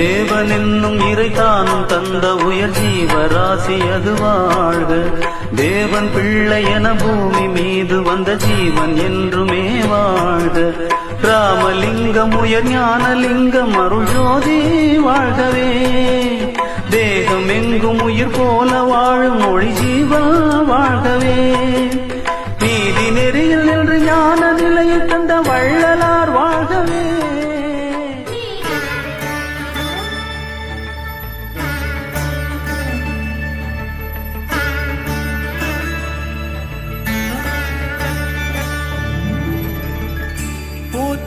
தேவன் என்னும் இறைதானும் தந்த உயர் ஜீவராசி அது வாழ்க. தேவன் பிள்ளை என பூமி மீது வந்த ஜீவன் என்றுமே வாழ்க. ராமலிங்கம் உயர் ஞானலிங்கம் அருள் ஜோதி வாழ்கவே. தேகம் எங்கும் உயிர் போல வாழும் மொழி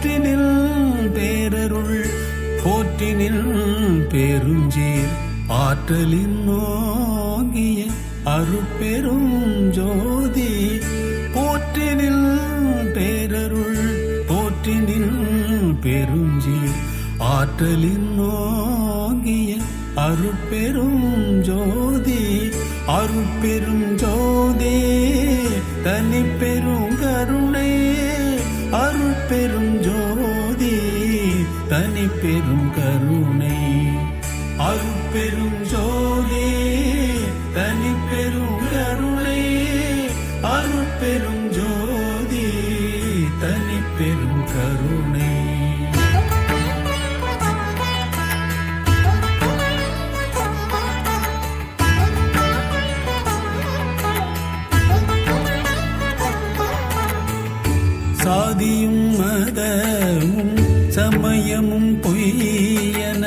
போற்றினில் பேரருள் போற்றினில் பெருஞ்சீர். ஆற்றலின் நோங்கிய அருட்பெரும் ஜோதி போற்றினில் பேரருள் போற்றினில் பெருஞ்சீர். ஆற்றலின் நோங்கிய அருட்பெரும் ஜோதி அருட்பெரும் ஜோதி தனிப்பெரும் கருணை அருள் பெரும் தனி பெரும் கருணை. அருள் பெரும் ஜோதி தனி பெரும் கருணை. அருள் பெரும் ஜோதி தனி பெரும் கருணை. சாதியும் மதமும் சமயமும் பொய்யன